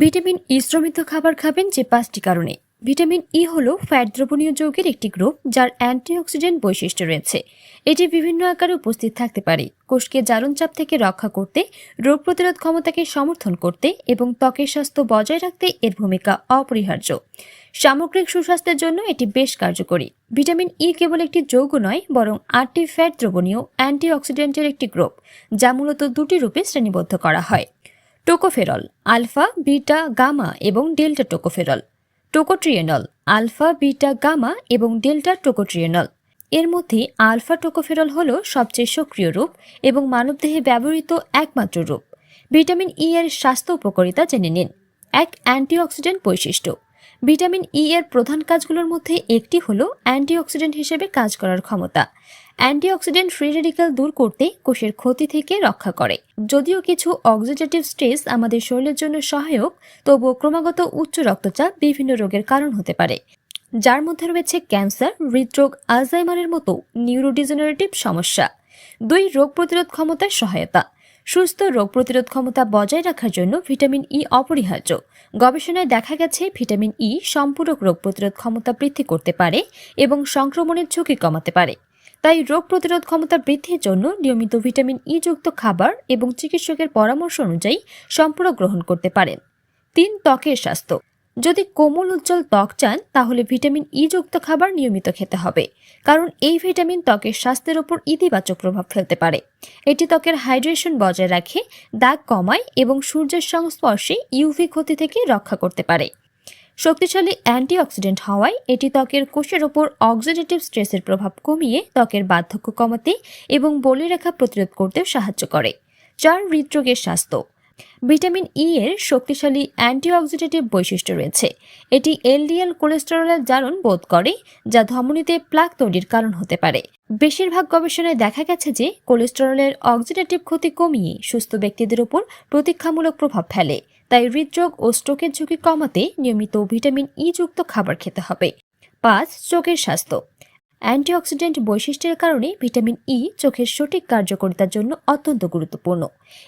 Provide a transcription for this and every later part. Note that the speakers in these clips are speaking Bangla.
ভিটামিন ই শ্রমিত খাবার খাবেন যে পাঁচটি কারণে। ভিটামিন ই হল ফ্যাট দ্রবণীয় যৌগের একটি গ্রুপ যার অ্যান্টিঅক্সিডেন্ট বৈশিষ্ট্য রয়েছে। এটি বিভিন্ন আকারে উপস্থিত থাকতে পারে। কোষকে জারণচাপ থেকে রক্ষা করতে, রোগ প্রতিরোধ ক্ষমতাকে সমর্থন করতে এবং ত্বকের স্বাস্থ্য বজায় রাখতে এর ভূমিকা অপরিহার্য। সামগ্রিক সুস্বাস্থ্যের জন্য এটি বেশ কার্যকরী। ভিটামিন ই কেবল একটি যৌগ নয়, বরং আটটি ফ্যাট দ্রবণীয় অ্যান্টিঅক্সিডেন্টের একটি গ্রুপ, যা মূলত দুটি রূপে শ্রেণীবদ্ধ করা হয়। টোকোফেরল, আলফা, বিটা, গামা এবং delta tocopherol. Tocotrienol, alpha, beta, gamma এবং ডেল্টা টোকোট্রিয়েনল। এর মধ্যে আলফা টোকোফেরল হল সবচেয়ে সক্রিয় রূপ এবং মানবদেহে ব্যবহৃত একমাত্র রূপ। ভিটামিন ই এর স্বাস্থ্য উপকারিতা জেনে নিন। এক অ্যান্টিঅক্সিডেন্ট বৈশিষ্ট্য। ভিটামিন ই এর প্রধান কাজগুলোর মধ্যে একটি হল অ্যান্টিঅক্সিডেন্ট হিসেবে কাজ করার ক্ষমতা। অ্যান্টিঅক্সিডেন্ট ফ্রি রেডিক্যাল দূর করতে কোষের ক্ষতি থেকে রক্ষা করে। যদিও কিছু অক্সিডেটিভ স্ট্রেস আমাদের শরীরের জন্য সহায়ক, তবুও ক্রমাগত উচ্চ রক্তচাপ বিভিন্ন রোগের কারণ হতে পারে। যার মধ্যে রয়েছে ক্যান্সার, হৃদরোগ, আলজাইমারের মতো নিউরোডিজেনারেটিভ সমস্যা। দুই, রোগ প্রতিরোধ ক্ষমতার সহায়তা। সুস্থ রোগ প্রতিরোধ ক্ষমতা বজায় রাখার জন্য ভিটামিন ই অপরিহার্য। গবেষণায় দেখা গেছে ভিটামিন ই সম্পূরক রোগ প্রতিরোধ ক্ষমতা বৃদ্ধি করতে পারে এবং সংক্রমণের ঝুঁকি কমাতে পারে। তাই রোগ প্রতিরোধ ক্ষমতা বৃদ্ধির জন্য নিয়মিত ভিটামিন ই যুক্ত খাবার এবং চিকিৎসকের পরামর্শ অনুযায়ী সম্পূরক গ্রহণ করতে পারেন। তিন, ত্বকের স্বাস্থ্য। যদি কোমল উজ্জ্বল ত্বক চান, তাহলে ভিটামিন ই যুক্ত খাবার নিয়মিত খেতে হবে, কারণ এই ভিটামিন ত্বকের স্বাস্থ্যের উপর ইতিবাচক প্রভাব ফেলতে পারে। এটি ত্বকের হাইড্রেশন বজায় রাখে, দাগ কমায় এবং সূর্যের সংস্পর্শে ইউভি ক্ষতি থেকে রক্ষা করতে পারে। শক্তিশালী অ্যান্টিঅক্সিডেন্ট হওয়ায় এটি ত্বকের কোষের ওপর অক্সিডেটিভ স্ট্রেসের প্রভাব কমিয়ে ত্বকের বার্ধক্য কমাতে এবং বলিরেখা প্রতিরোধ করতেও সাহায্য করে। চার হৃদরোগের স্বাস্থ্য। ভিটামিন ই এর শক্তিশালী অ্যান্টিঅক্সিডেটিভ বৈশিষ্ট্য রয়েছে। এটি এলডিএল কোলেস্টেরলের জারণ বোধ করে, যা ধমনীতে প্লাক তৈরির কারণ হতে পারে। বেশিরভাগ গবেষণায় দেখা গেছে যে কোলেস্টেরলের অক্সিডেটিভ ক্ষতি কমিয়ে সুস্থ ব্যক্তিদের উপর প্রতীক্ষামূলক প্রভাব ফেলে। তাই হৃদরোগ ও স্ট্রোকের ঝুঁকি কমাতে নিয়মিত ভিটামিন ই যুক্ত খাবার খেতে হবে। পাঁচ, চোখের স্বাস্থ্য। অ্যান্টিঅক্সিডেন্ট বৈশিষ্ট্যের কারণে ভিটামিন ই চোখের সঠিক কার্যকারিতার জন্য অত্যন্ত গুরুত্বপূর্ণ।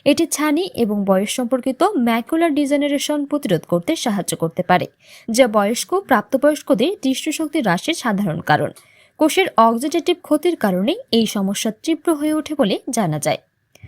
এটি ছানি এবং বয়স সম্পর্কিত ম্যাকুলার ডিজেনারেশন প্রতিরোধ করতে সাহায্য করতে পারে, যা বয়স্ক, প্রাপ্তবয়স্কদের দৃষ্টিশক্তি হ্রাসের সাধারণ কারণ। কোষের অক্সিডেটিভ ক্ষতির কারণে এই সমস্যা তীব্র হয়ে ওঠে বলে জানা যায়।